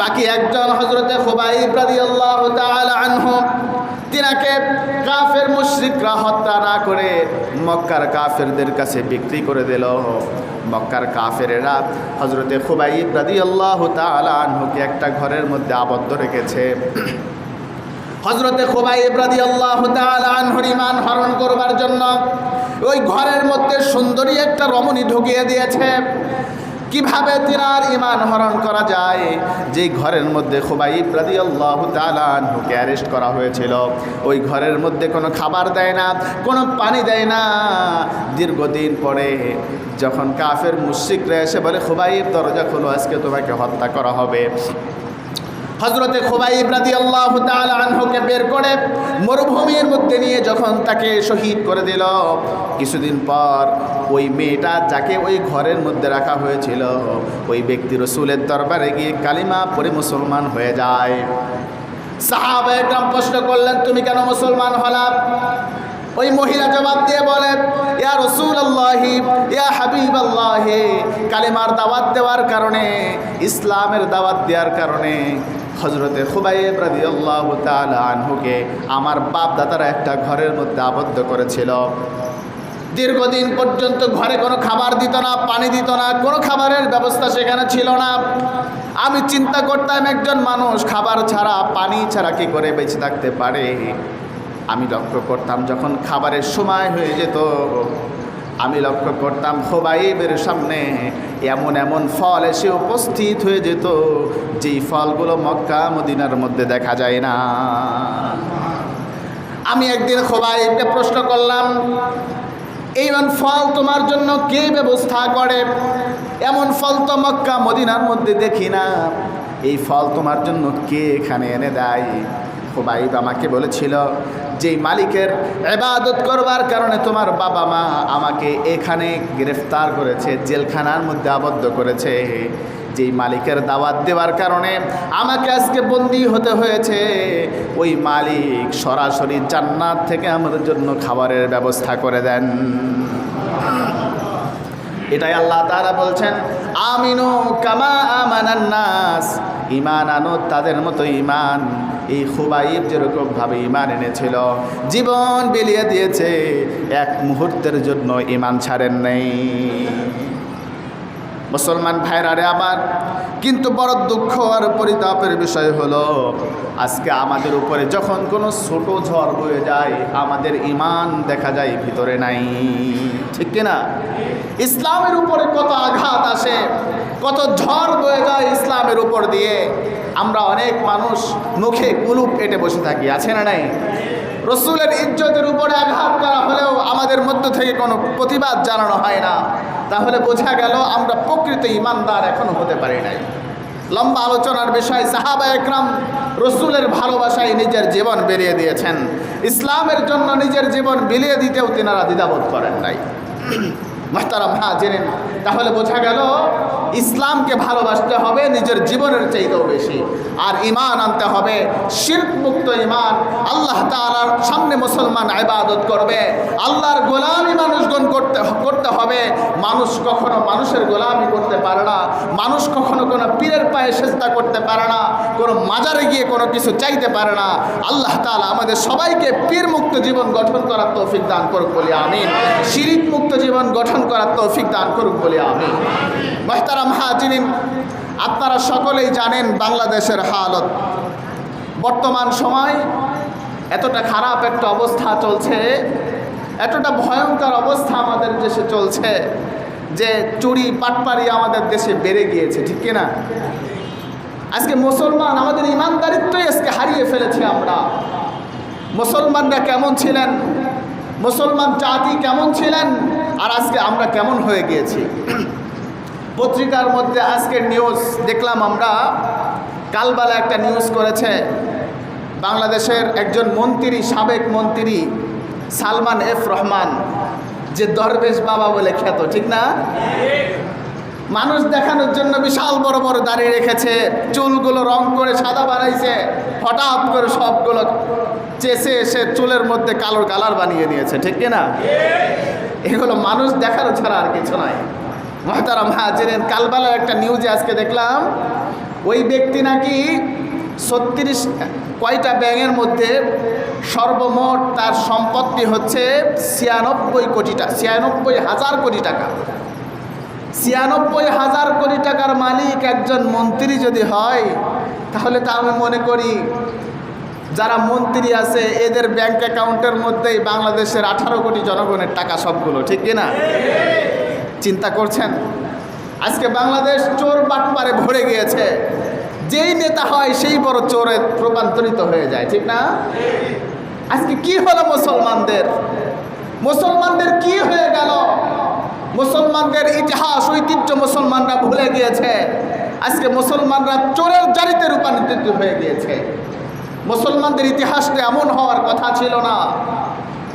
বাকি একজন হজরতে খুবাইব রাদিয়াল্লাহু তাআলা আনহু, তিনাকে কাফের মুশরিকরা হত্যা না করে মক্কার কাফেরদের কাছে বিক্রি করে দিল। মক্কার কাফেরেরা হজরতে খুবাইব রাদিয়াল্লাহু তাআলা আনহুকে একটা ঘরের মধ্যে আবদ্ধ রেখেছে। হজরতে খোবাইব রাদি আল্লাহ আনহর ইমান হরণ করবার জন্য ওই ঘরের মধ্যে সুন্দরী একটা রমণী ঢুকিয়ে দিয়েছে। কীভাবে তিনার ইমান হরণ করা যায়? যে ঘরের মধ্যে খুবাই রাদি আল্লাহ তালানহুকে অ্যারেস্ট করা হয়েছিল, ওই ঘরের মধ্যে কোনো খাবার দেয় না, কোনো পানি দেয় না। দীর্ঘদিন পরে যখন কাফের মুশিকরা এসে বলে, খুবাইব, দরজা খোলো, আজকে তোমাকে হত্যা করা হবে। হজরতে খোবাইব রাদি আল্লাহ আনহুকে বের করে মরুভূমির মধ্যে নিয়ে যখন তাকে শহীদ করে দিল, কিছুদিন পর ওই মেয়েটা যাকে ওই ঘরের মধ্যে রাখা হয়েছিল, ওই ব্যক্তি রসুলের দরবারে গিয়ে কালিমা পরে মুসলমান হয়ে যায়। সাহাবা একদম প্রশ্ন করলেন, তুমি কেন মুসলমান হলাম ওই মহিলা জবাব দিয়ে বলে ইয়া রসুল আল্লাহি ইয়া হাবিব আল্লাহে কালিমার দাওয়াত দেওয়ার কারণে, ইসলামের দাওয়াত দেওয়ার কারণে হজরতে খুবাইব রাদি আল্লাহ আনহুকে আমার বাপ দাদারা একটা ঘরের মধ্যে আবদ্ধ করেছিল। দীর্ঘদিন পর্যন্ত ঘরে কোনো খাবার দিত না, পানি দিত না, কোনো খাবারের ব্যবস্থা সেখানে ছিল না। আমি চিন্তা করতাম একজন মানুষ, খাবার ছাড়া, পানি ছাড়া কি করে বেঁচে থাকতে পারে? আমি লক্ষ্য করতাম যখন খাবারের সময় হয়ে যেত। আমি লক্ষ্য করতাম খোবাইবের সামনে এমন এমন ফল এসে উপস্থিত হয়ে যেত, যেই ফলগুলো মক্কা মদিনার মধ্যে দেখা যায় না। আমি একদিন খোবাইবকে প্রশ্ন করলাম এইমন ফল তোমার জন্য কে ব্যবস্থা করে? এমন ফল তো মক্কা মদিনার মধ্যে দেখি না। এই ফল তোমার জন্য কে এখানে এনে দেয়? খুবাইব আমাকে বলেছিল, যেই মালিকের এবাদত করবার কারণে তোমার বাবা মা আমাকে এখানে গ্রেফতার করেছে, জেলখানার মধ্যে আবদ্ধ করেছে। যেই মালিকের দাওয়াত দেওয়ার কারণে আমাকে আজকে বন্দি হতে হয়েছে। ওই মালিক সরাসরি জান্নাত থেকে আমাদের জন্য খাবারের ব্যবস্থা করে দেন। এটাই আল্লাহ তারা বলছেন, আমিনু কামা আমানান নাস। ইমান আনো, তাদের মতো ইমান এই খুবাইব যেরকমভাবে ইমান এনেছিল, জীবন বিলিয়ে দিয়েছে, এক মুহূর্তের জন্য ইমান ছাড়েন নেই। মুসলমান ভাইরারে আবার, কিন্তু বড় দুঃখ আর পরিতাপের বিষয় হলো আজকে আমাদের উপরে যখন কোনো ছোট ঝড় বয়ে যায়, আমাদের ইমান দেখা যায় ভিতরে নাই। ঠিক কিনা? ইসলামের উপরে কত আঘাত আসে, কত ঝড় বয়ে যায় ইসলামের উপর দিয়ে। আমরা অনেক মানুষ মুখে কুলুপ এটে বসে থাকি, আছে না নাই? রসুলের ইজ্জতের উপরে আঘাত করা হলেও আমাদের মধ্য থেকে কোনো প্রতিবাদ জানানো হয় না। তাহলে বোঝা গেল আমরা প্রকৃত ইমানদার এখনও হতে পারি নাই। লম্বা আলোচনার বিষয় সাহাবা একরাম রসুলের ভালোবাসায় নিজের জীবন বেরিয়ে দিয়েছেন। ইসলামের জন্য নিজের জীবন বিলিয়ে দিতেও তিনারা দ্বিধাবোধ করেন নাই। মাস্তারাম হ্যাঁ জেনেন তাহলে বোঝা গেল ইসলামকে ভালোবাসতে হবে নিজের জীবনের চাইতেও বেশি, আর ইমান আনতে হবে শিল্প মুক্ত ইমান আল্লাহ তালার সামনে মুসলমান ইবাদত করবে, আল্লাহর গোলামি মানুষগণ করতে করতে হবে। মানুষ কখনো মানুষের গোলামি করতে পারে না। মানুষ কখনো কোনো পীরের পায়ে চেষ্টা করতে পারে না। কোনো মাজারে গিয়ে কোনো কিছু চাইতে পারে না। আল্লাহ তালা আমাদের সবাইকে পীর মুক্ত জীবন গঠন করার তৌফিক দান করুক বলি আমিন। শিরিক মুক্ত জীবন গঠন করার তৌফিক দান করুক বলি আমি মহতারাম হাজিরিন, আপনারা সকলেই জানেন বাংলাদেশের হালত। বর্তমান সময় এতটা খারাপ একটা অবস্থা চলছে। এতটা ভয়ঙ্কর অবস্থা আমাদের দেশে চলছে যে চুরি পাটপারি আমাদের দেশে বেড়ে গিয়েছে, ঠিক কিনা? আজকে মুসলমান, আমাদের ইমানদারিত্বই আজকে হারিয়ে ফেলেছি আমরা। মুসলমানরা কেমন ছিলেন? মুসলমান জাতি কেমন ছিলেন? আর আজকে আমরা কেমন হয়ে গিয়েছি? পত্রিকার মধ্যে আজকের নিউজ দেখলাম আমরা, কালবেলা একটা নিউজ করেছে, বাংলাদেশের একজন মন্ত্রী, সাবেক মন্ত্রী সালমান এফ রহমান, যে দরবেশ বাবা বলে খ্যাত, ঠিক না? মানুষ দেখানোর জন্য বিশাল বড় বড় দাঁড়িয়ে রেখেছে, চুলগুলো রং করে সাদা বানাইছে, হঠাৎ করে সবগুলো চেষে এসে চুলের মধ্যে কালোর কালার বানিয়ে নিয়েছে ঠিক না? এগুলো মানুষ দেখানো ছাড়া আর কিছু নয় মহতারাম হাজিরেন কালবেলার একটা নিউজে আজকে দেখলাম, ওই ব্যক্তি নাকি ছত্রিশ কয়টা ব্যাঙের মধ্যে সর্বমোট তার সম্পত্তি হচ্ছে ছিয়ানব্বই কোটি টাকা, ছিয়ানব্বই হাজার কোটি টাকা। ছিয়ানব্বই হাজার কোটি টাকার মালিক একজন মন্ত্রী যদি হয়, তাহলে তা আমি মনে করি যারা মন্ত্রী আছে, এদের ব্যাংক অ্যাকাউন্টের মধ্যেই বাংলাদেশের আঠারো কোটি জনগণের টাকা সবগুলো, ঠিক কিনা? চিন্তা করছেন? আজকে বাংলাদেশ চোর বাটপারে ভরে গিয়েছে। যেই নেতা হয় সেই বড় চোরে রূপান্তরিত হয়ে যায়, ঠিক না? আজকে কি হলো মুসলমানদের? মুসলমানদের কি হয়ে গেল? মুসলমানদের ইতিহাস, ঐতিহ্য মুসলমানরা ভুলে গিয়েছে। আজকে মুসলমানরা চোরের জারিতে রূপান্তরিত হয়ে গিয়েছে। মুসলমানদের ইতিহাসটা এমন হওয়ার কথা ছিল না।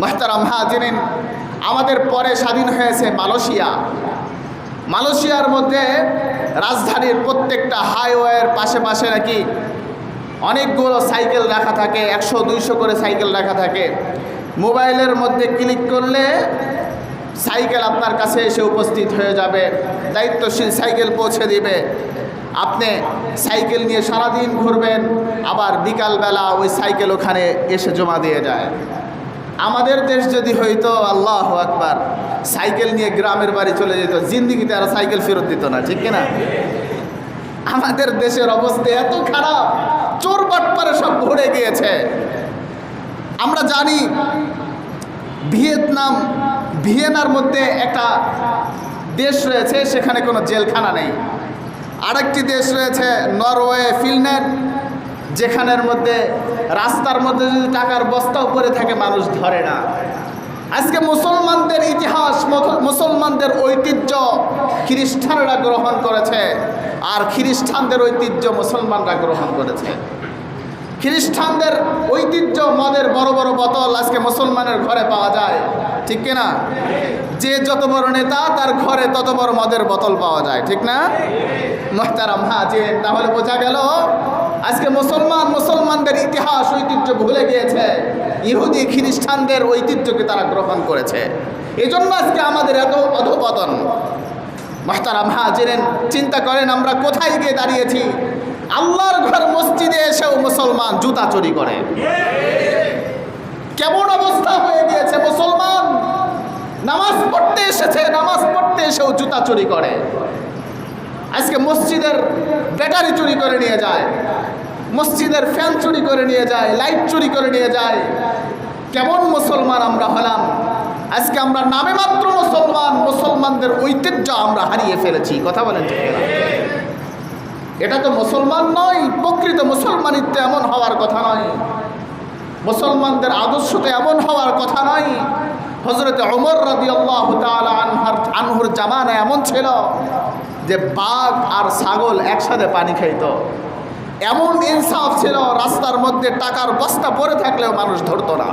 মাহতারাম হাজিরিন, আমাদের পরে স্বাধীন হয়েছে মালয়েশিয়া। মালয়েশিয়ার মধ্যে রাজধানীর প্রত্যেকটা হাইওয়ের পাশে পাশে নাকি অনেকগুলো সাইকেল রাখা থাকে, একশো, দুইশো করে সাইকেল রাখা থাকে। মোবাইলের মধ্যে ক্লিক করলে সাইকেল আপনার কাছে এসে উপস্থিত হয়ে যাবে, দায়িত্বশীল সাইকেল পৌঁছে দিবে। আপনি সাইকেল নিয়ে সারাদিন ঘুরবেন, আবার বিকালবেলা ওই সাইকেল ওখানে এসে জমা দিয়ে যায়। আমাদের দেশ যদি হইতো, আল্লাহ আকবার, সাইকেল নিয়ে গ্রামের বাড়ি চলে যেত, জিন্দিগিতে আর সাইকেল ফেরত দিত না, ঠিক কিনা? আমাদের দেশের অবস্থা এত খারাপ, চোর বাটপারে সব ভরে গিয়েছে। আমরা জানি, ভিয়েতনাম, ভিয়েনার মধ্যে একটা দেশ রয়েছে, সেখানে কোনো জেলখানা নেই। আরেকটি দেশ রয়েছে, নরওয়ে, ফিনল্যান্ড। যেখানের মধ্যে, রাস্তার মধ্যে যদি টাকার বস্তাও পরে থাকে, মানুষ ধরে না। আজকে মুসলমানদের ইতিহাস মুসলমানদের ঐতিহ্য খ্রিস্টানরা গ্রহণ করেছে, আর খ্রিস্টানদের ঐতিহ্য মুসলমানরা গ্রহণ করেছে। খ্রিস্টানদের ঐতিহ্য মদের বড় বড় বোতল আজকে মুসলমানের ঘরে পাওয়া যায়, ঠিক কিনা? যে যত বড় নেতা, তার ঘরে তত বড় মদের বোতল পাওয়া যায়, ঠিক না? মোহতারাম যে তাহলে বোঝা গেল আজকে মুসলমান মুসলমানদের ইতিহাস, ঐতিহ্য ভুলে গিয়েছে। ইহুদি, খ্রিস্টানদের ঐতিহ্যকে তারা গ্রহণ করেছে। এজন্য আজকে আমাদের এত অধপতন। মাহতারাম হাজিরেন, চিন্তা করেন আমরা কোথায় গিয়ে দাঁড়িয়েছি? আল্লাহর ঘর মসজিদে এসেও মুসলমান জুতা চুরি করে। কেমন অবস্থা হয়ে গিয়েছে মুসলমান? নামাজ পড়তে এসেছে, নামাজ পড়তে এসেও জুতা চুরি করে। আজকে মসজিদের ব্যাটারি চুরি করে নিয়ে যায়। মসজিদের ফ্যান চুরি করে নিয়ে যায়, লাইট চুরি করে নিয়ে যায়। কেমন মুসলমান আমরা হলাম? আজকে আমরা নামে মাত্র মুসলমান, মুসলমানদের ঐতিহ্য আমরা হারিয়ে ফেলেছি। কথা বলেন এটা তো মুসলমান নয়, প্রকৃত মুসলমানিত্ব এমন হওয়ার কথা নয়। মুসলমানদের আদর্শ তো এমন হওয়ার কথা নয়। হজরত অমর রাদি আনহার, আনহুর জামানা এমন ছিল যে বাঘ আর ছাগল একসাথে পানি খাইত। এমন ইনসাফ ছিল, রাস্তার মধ্যে টাকার বস্তা পরে থাকলেও মানুষ ধরতো না।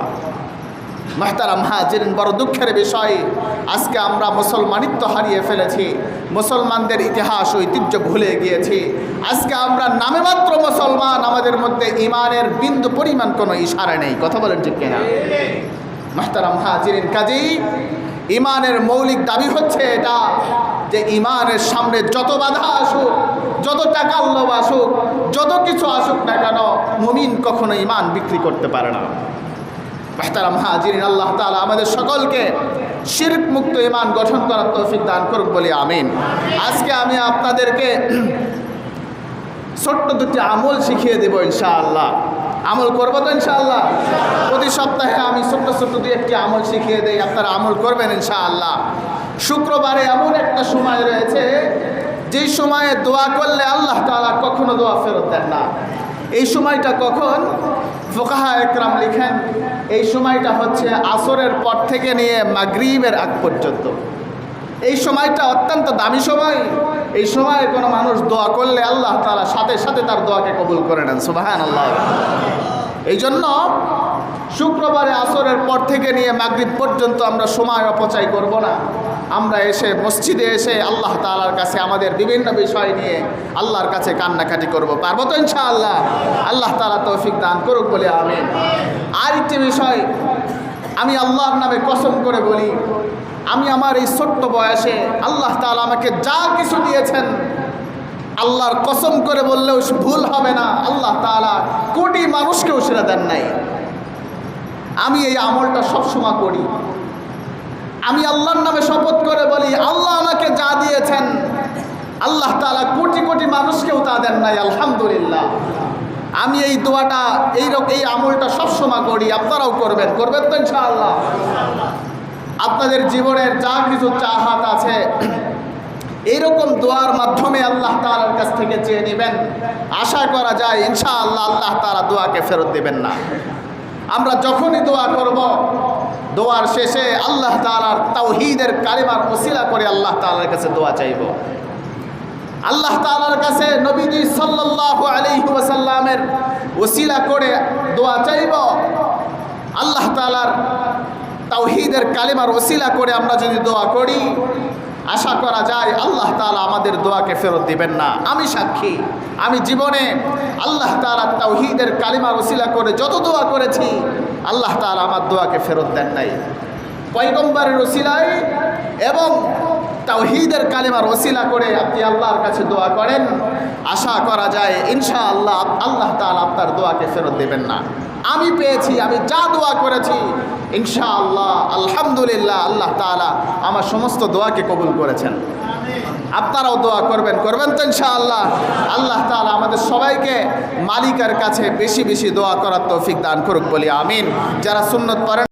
মাহতারাম হাজিরিন, বড় দুঃখের বিষয়, আজকে আমরা মুসলমানিত্ব হারিয়ে ফেলেছি, মুসলমানদের ইতিহাস, ঐতিহ্য ভুলে গিয়েছি। আজকে আমরা নামে মাত্র মুসলমান, আমাদের মধ্যে ইমানের বিন্দু পরিমাণ কোনো ইশারা নেই। কথা বলেন ঠিক কিনা? মাহতারাম হাজিরিন কাজেই ইমানের মৌলিক দাবি হচ্ছে এটা, যে ইমানের সামনে যত বাধা আসুক যত টাকা লোভ আসুক, যত কিছু আসুক না কেন, মুমিন কখনো ইমান বিক্রি করতে পারে না। মেহতারাম হাজিরিন, আল্লাহ তালা আমাদের সকলকে শিরক মুক্ত ইমান গঠন করার তৌফিক দান করুক বলে আমিন। আজকে আমি আপনাদেরকে ছোট্ট দুটি আমল শিখিয়ে দেব ইনশাআল্লাহ। আমল করব তো ইনশাআল্লাহ? প্রতি সপ্তাহে আমি ছোট্ট ছোট্ট দুই একটি আমল শিখিয়ে দেই, আপনারা আমল করবেন ইনশাআল্লাহ। শুক্রবারে এমন একটা সময় রয়েছে যেই সময়ে দোয়া করলে আল্লাহ তালা কখনো দোয়া ফেরত দেন না। এই সময়টা কখন? ফোকাহা একরাম লিখেন, এই সময়টা হচ্ছে আসরের পর থেকে নিয়ে মাগরিবের আগ পর্যন্ত। এই সময়টা অত্যন্ত দামি সময়। এই সময়ে কোনো মানুষ দোয়া করলে আল্লাহ তাআলা সাথে সাথে তার দোয়াকে কবুল করে নেন সুবাহান আল্লাহ এই জন্য শুক্রবারে আসরের পর থেকে নিয়ে মাগরিব পর্যন্ত আমরা সময় অপচয় করব না। আমরা এসে মসজিদে এসে আল্লাহ তাআলার কাছে আমাদের বিভিন্ন বিষয় নিয়ে আল্লাহর কাছে কান্নাকাটি করব। পারব তো ইনশাআল্লাহ? আল্লাহ তাআলা তৌফিক দান করুক বলে আমি আরেকটি বিষয়, আমি আল্লাহর নামে কসম করে বলি, আমি আমার এই ছোট্ট বয়সে আল্লাহ তাআলা আমাকে যা কিছু দিয়েছেন, আল্লাহর কসম করে বললেও ভুল হবে না। আল্লাহ তাআলা কোটি মানুষকেও সেটা দেন নাই। আমি এই আমলটা সবসময় করি। আমি আল্লাহর নামে শপথ করে বলি, আল্লাহ আমাকে যা দিয়েছেন, আল্লাহ তাআলা কোটি কোটি মানুষকেও তা দেন নাই, আলহামদুলিল্লাহ। আমি এই দোয়াটা, এই এই আমলটা সবসময় করি, আপনারাও করবেন করবেন তো ইনশাআল্লাহ। আপনাদের জীবনের যা কিছু চাহাত আছে, এইরকম দোয়ার মাধ্যমে আল্লাহ তালার কাছ থেকে চেয়ে নেবেন। আশা করা যায় ইনশাআল্লাহ আল্লাহ তারা দোয়াকে ফেরত দেবেন না। আমরা যখনই দোয়া করব, দোয়ার শেষে আল্লাহ তালার তাওহিদের কালিমার ওসিলা করে আল্লাহ তালার কাছে দোয়া চাইব। আল্লাহ তালার কাছে নবীজি সাল্লাল্লাহু আলাইহি ওয়াসাল্লামের ওসিলা করে দোয়া চাইব। আল্লাহ তালার তাওহিদের কালিমার ওসিলা করে আমরা যদি দোয়া করি আশা করা যায় আল্লাহ তালা আমাদের দোয়াকে ফেরত দিবেন না। আমি সাক্ষী, আমি জীবনে আল্লাহ তালা তাওহিদের কালিমা রসিলা করে যত দোয়া করেছি, আল্লাহ তালা আমার দোয়াকে ফেরত দেন নাই। পয়গম্বারের রসিলাই এবং তাওহিদের কালিমার ওসিলা করে আপনি আল্লাহর কাছে দোয়া করেন। আশা করা যায় ইনশা আল্লাহ আল্লাহ তাআলা আপনার দোয়াকে ফেরত দেবেন না। আমি পেয়েছি, আমি যা দোয়া করেছি ইনশা আল্লাহ আলহামদুলিল্লাহ আল্লাহ তাআলা আমার সমস্ত দোয়াকে কবুল করেছেন। আপনারাও দোয়া করবেন করবেন তো ইনশাআল্লাহ। আল্লাহ তাআলা আমাদের সবাইকে মালিকের কাছে বেশি বেশি দোয়া করার তৌফিক দান করুক বলি, আমিন। যারা সুন্নত পড়েন